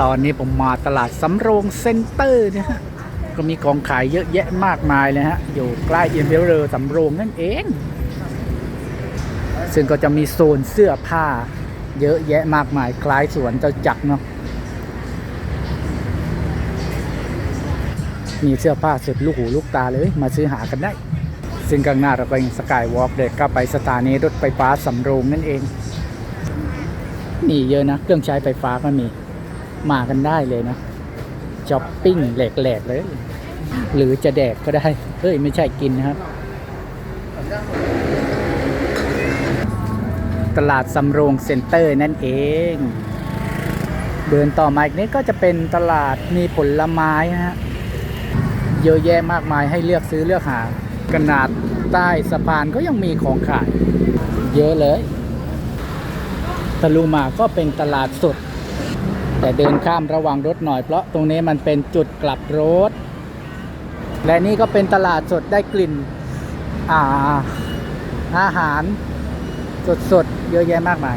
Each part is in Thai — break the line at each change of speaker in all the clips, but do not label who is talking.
ตอนนี้ผมมาตลาดสำโรงเซ็นเตอร์นะฮะก็มีของขายเยอะแยะมากมายเลยฮะ อยู่ใกล้เอ็มเบลเลอร์สำโรงนั่นเอง ซึ่งก็จะมีโซนเสื้อผ้า เยอะแยะมากมายคล้ายสวนเจ้าจักรเนาะมีเสื้อผ้าสุดลูกหูลูกตาเลยมาซื้อหากันได้ ซึ่งข้างหน้าเราก็ยังสกายวอล์กเด็กก็ไปสถานีรถไฟฟ้าสำโรงนั่นเองมีเยอะนะ เครื่องใช้ไฟฟ้าก็มี มากันได้เลยนะช้อปปิ้งแหลกๆเลย หรือจะแดกก็ได้ เฮ้ย ไม่ใช่กินนะครับ ตลาดสำโรงเซ็นเตอร์นั่นเอง เดินต่อมาอีกนิดก็จะเป็นตลาดมีผลไม้นะฮะเยอะแยะมากมายให้เลือกซื้อเลือกหาขนาดใต้สะพานก็ยังมีของขาย เยอะเลยทะลุมาก็เป็นตลาดสด แต่เดินข้ามระวังรถหน่อยเพราะตรงนี้มันเป็นจุดกลับรถ และนี่ก็เป็นตลาดสดได้กลิ่นอ่าอาหารสดๆ เยอะแยะมากมาย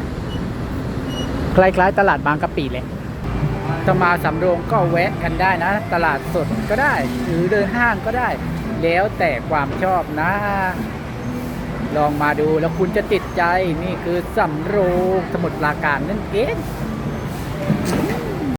คล้ายๆ ตลาดบางกะปิเลยถ้ามาสำโรงก็แวะกันได้นะ ตลาดสดก็ได้ หรือเดินห้างก็ได้ แล้วแต่ความชอบนะ ลองมาดูแล้วคุณจะติดใจนี่คือสำโรงสมุทรปราการนั่นเอง